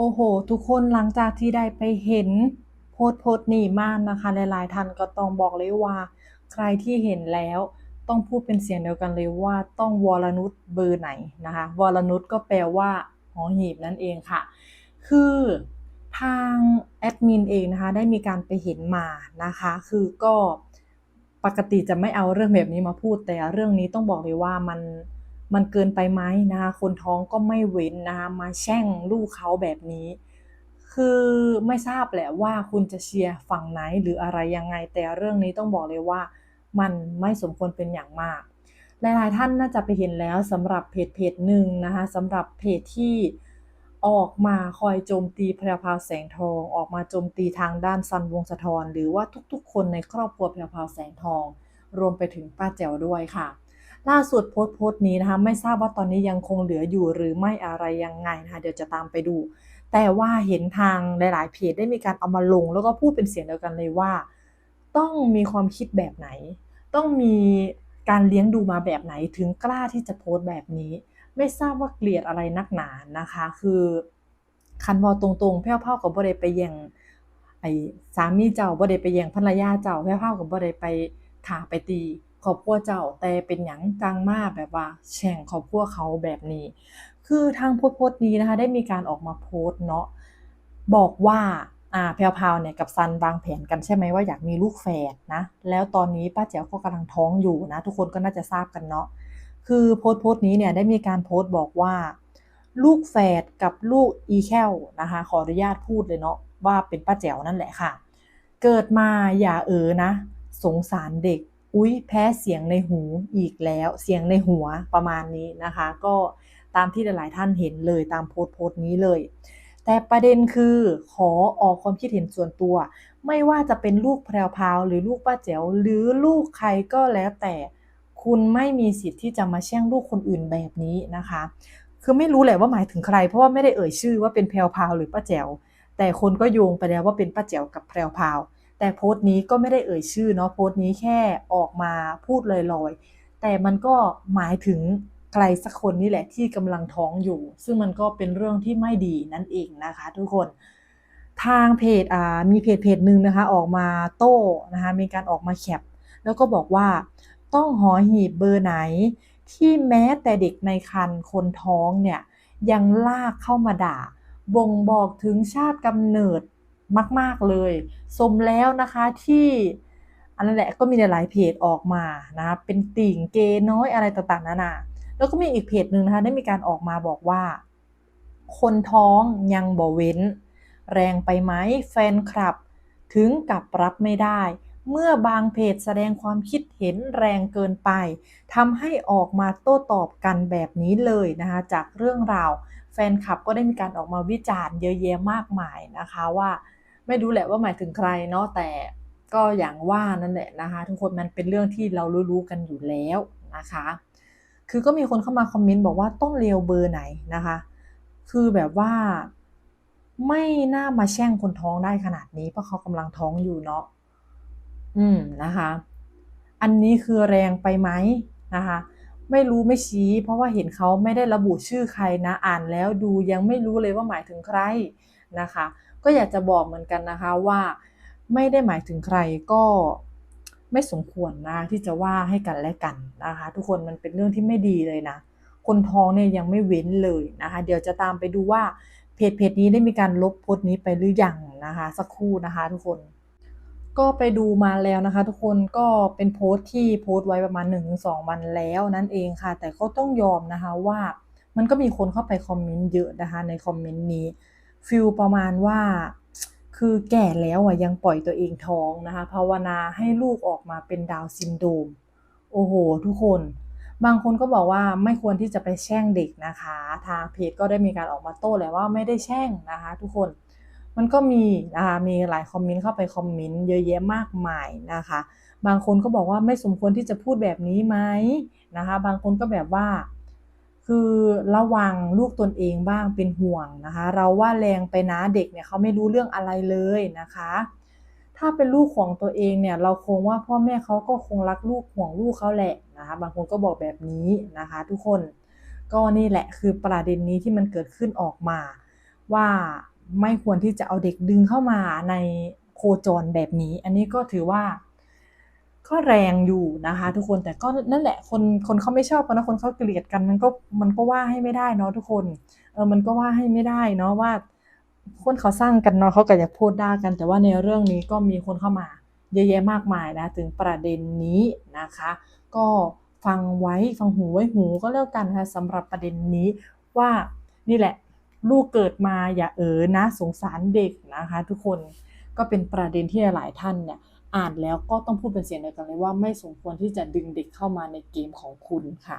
โอ้โห ทุกคนหลังจากที่ได้ไปเห็นโพสต์โพสนี้มากนะคะ หลายๆท่านก็ต้องบอกเลยว่า ใครที่เห็นแล้วต้องพูดเป็นเสียงเดียวกันเลยว่าต้องวรนุชเบอร์ไหนนะคะวรนุชก็แปลว่าหอหีบนั่นเองค่ะ คือทางแอดมินเองนะคะได้มีการไปเห็นมานะคะ คือก็ปกติจะไม่เอาเรื่องแบบนี้มาพูดแต่เรื่องนี้ต้องบอกเลยว่ามัน มันเกินไปไหมนะคะคนท้องก็ไม่เว้นนะคะมาแช่งลูกเขาแบบนี้ คือไม่ทราบแหละว่าคุณจะเชียร์ฝั่งไหนหรืออะไรยังไง แต่เรื่องนี้ต้องบอกเลยว่า มันไม่สมควรเป็นอย่างมาก หลายๆท่านน่าจะไปเห็นแล้วสำหรับเพจเพจหนึ่งนะคะสำหรับเพจที่ออกมาคอยโจมตีแพรวพาวแสงทอง ออกมาโจมตีทางด้านซันวงสะทอนหรือว่าทุกๆ คนในครอบครัวแพรวพาวแสงทอง รวมไปถึงป้าแจ๋วด้วยค่ะ ล่าสุดโพสต์โพสต์นี้นะคะไม่ทราบว่าตอนนี้ยังคงเหลืออยู่หรือไม่อะไรยังไงนะคะเดี๋ยวจะตามไปดู แต่ว่าเห็นทางหลาย ๆ เพจได้มีการเอามาลง แล้วก็พูดเป็นเสียงเดียวกันเลยว่า ต้องมีความคิดแบบไหน ต้องมีการเลี้ยงดูมาแบบไหนถึงกล้าที่จะโพสต์แบบนี้ ไม่ทราบว่าเกลียดอะไรนักหนานะคะ คือคันวอตรงๆแพ้วเผากับบ่ได้ไปแย่งไอ้สามีเจ้าบ่ได้ไปแย่งภรรยาเจ้าแพ้วเผากับบ่ได้ไปขาไปตี ครอบครัวเจ้าแต่เป็นหยังจังมาแบบว่าแช่งครอบครัวเขาแบบนี้ คือทางโพสต์โพสต์นี้นะคะได้มีการออกมาโพสต์เนาะบอกว่าอ่าแพรวพราวเนี่ยกับซันวางแผนกันใช่ไหมว่าอยากมีลูกแฝดนะแล้วตอนนี้ป้าแจ๋วก็กำลังท้องอยู่นะ ทุกคนก็น่าจะทราบกันเนาะคือโพสต์โพสต์นี้เนี่ยได้มีการโพสต์บอกว่า ลูกแฝดกับลูกอีแคลนะคะขออนุญาตพูดเลยเนาะว่าเป็นป้าแจ๋วนั่นแหละค่ะ เกิดมาอย่าเออนะ สงสารเด็ก อุ๊ยแพ้เสียงในหูอีกแล้วเสียงในหัวประมาณนี้นะคะ ก็ตามที่หลายๆท่านเห็นเลยตามโพสต์โพสต์นี้เลย แต่ประเด็นคือขอออกความคิดเห็นส่วนตัว ไม่ว่าจะเป็นลูกแพรวพาวหรือลูกป้าแจ๋วหรือลูกใครก็แล้วแต่คุณไม่มีสิทธิ์ที่จะมาแช่งลูกคนอื่นแบบนี้นะคะ คือไม่รู้แหละว่าหมายถึงใคร เพราะว่าไม่ได้เอ่ยชื่อว่าเป็นแพรวพาวหรือป้าแจ๋วแต่คนก็โยงไปแล้วว่าเป็นป้าแจ๋วกับแพรวพราว แต่โพสต์นี้ก็ไม่ได้เอ่ยชื่อเนาะโพสต์นี้แค่ออกมาพูดลอยๆ แต่มันก็หมายถึงใครสักคนนี่แหละที่กำลังท้องอยู่ ซึ่งมันก็เป็นเรื่องที่ไม่ดีนั่นเองนะคะ ทุกคนทางเพจอ่ามีเพจเพจหนึ่งนะคะออกมาโต้นะคะมีการออกมาแคป แล้วก็บอกว่าต้องหอหีบเบอร์ไหน ที่แม้แต่เด็กในครรภ์คนท้องเนี่ยยังลากเข้ามาด่า บ่งบอกถึงชาติกำเนิด มาก ๆ เลย สมแล้วนะคะที่อันนั้นแหละก็มีหลายเพจออกมานะคะเป็นติ่งเกย์น้อยอะไรต่างๆนานาแล้วก็มีอีกเพจหนึ่งนะคะได้มีการออกมาบอกว่า คนท้องยังบ่เว้น แรงไปไหมแฟนคลับ ถึงกับรับไม่ได้ เมื่อบางเพจแสดงความคิดเห็นแรงเกินไปทำให้ออกมาโต้ตอบกันแบบนี้เลยนะคะจากเรื่องราวแฟนคลับก็ได้มีการออกมาวิจารณ์เยอะแยะมากมายนะคะว่า ไม่รู้แหละว่าหมายถึงใครเนาะแต่ก็อย่างว่านั่นแหละนะคะ ทุกคนมันเป็นเรื่องที่เรารู้ๆกันอยู่แล้วนะคะ คือก็มีคนเข้ามาคอมเมนต์บอกว่าต้องเลียวเบอร์ไหนนะคะ คือแบบว่าไม่น่ามาแช่งคนท้องได้ขนาดนี้ เพราะเขากำลังท้องอยู่เนาะอืมนะคะ อันนี้คือแรงไปไหมนะคะ ไม่รู้ไม่ชี้ เพราะว่าเห็นเขาไม่ได้ระบุชื่อใครนะอ่านแล้วดูยังไม่รู้เลยว่าหมายถึงใคร นะคะ ก็อยากจะบอกเหมือนกันนะคะว่าไม่ได้หมายถึงใครก็ไม่สมควรนะที่จะว่าให้กันและกันนะคะ ทุกคนมันเป็นเรื่องที่ไม่ดีเลยนะ คนท้องเนี่ยยังไม่เว้นเลยนะคะ เดี๋ยวจะตามไปดูว่าเพจเพจนี้ได้มีการลบโพสต์นี้ไปหรือยังนะคะ สักครู่นะคะ ทุกคน ก็ไปดูมาแล้วนะคะ ทุกคนก็เป็นโพสต์ที่โพสต์ไว้ประมาณ 1-2 วันแล้วนั่นเองค่ะ แต่ก็ต้องยอมนะคะว่ามันก็มีคนเข้าไปคอมเมนต์เยอะนะคะในคอมเมนต์นี้ ฟิลประมาณว่า คือแก่แล้วอะยังปล่อยตัวเองท้องนะคะภาวนาให้ลูกออกมาเป็นดาวซินโดมโอ้โห ทุกคน บางคนก็บอกว่าไม่ควรที่จะไปแช่งเด็กนะคะ ทางเพจก็ได้มีการออกมาโต้แล้วว่าไม่ได้แช่งนะคะ ทุกคนมันก็มีนะคะมีหลายคอมเมนต์เข้าไปคอมเมนต์เยอะแยะมากมายนะคะ บางคนก็บอกว่าไม่สมควรที่จะพูดแบบนี้ไหมนะคะ บางคนก็แบบว่า คือระวังลูกตนเองบ้างเป็นห่วงนะคะ เราว่าแรงไปนะเด็กเนี่ยเขาไม่รู้เรื่องอะไรเลยนะคะ ถ้าเป็นลูกของตัวเองเนี่ยเราคงว่าพ่อแม่เขาก็คงรักลูกห่วงลูกเขาแหละนะคะ บางคนก็บอกแบบนี้นะคะ ทุกคนก็นี่แหละคือประเด็นนี้ที่มันเกิดขึ้นออกมา ว่าไม่ควรที่จะเอาเด็กดึงเข้ามาในโคจรแบบนี้ อันนี้ก็ถือว่า ก็แรงอยู่นะคะ ทุกคนแต่ก็นั่นแหละคนคนเขาไม่ชอบกันนะคนเขาเกลียดกันมันก็มันก็ว่าให้ไม่ได้เนาะทุกคนเออมันก็ว่าให้ไม่ได้เนาะว่า คนเขาสร้างกันเนาะเขาก็อยากพูดด่ากัน แต่ว่าในเรื่องนี้ก็มีคนเข้ามาเยอะแยะมากมายนะถึงประเด็นนี้นะคะ ก็ฟังไว้ฟังหูไว้หูก็แล้วกันค่ะสำหรับประเด็นนี้ว่านี่แหละลูกเกิดมาอย่าเออนะ สงสารเด็กนะคะ ทุกคนก็เป็นประเด็นที่หลายท่านเนี่ย อ่านแล้วก็ต้องพูดเป็นเสียงเดียวกันเลยว่าไม่สมควรที่จะดึงเด็กเข้ามาในเกมของคุณค่ะ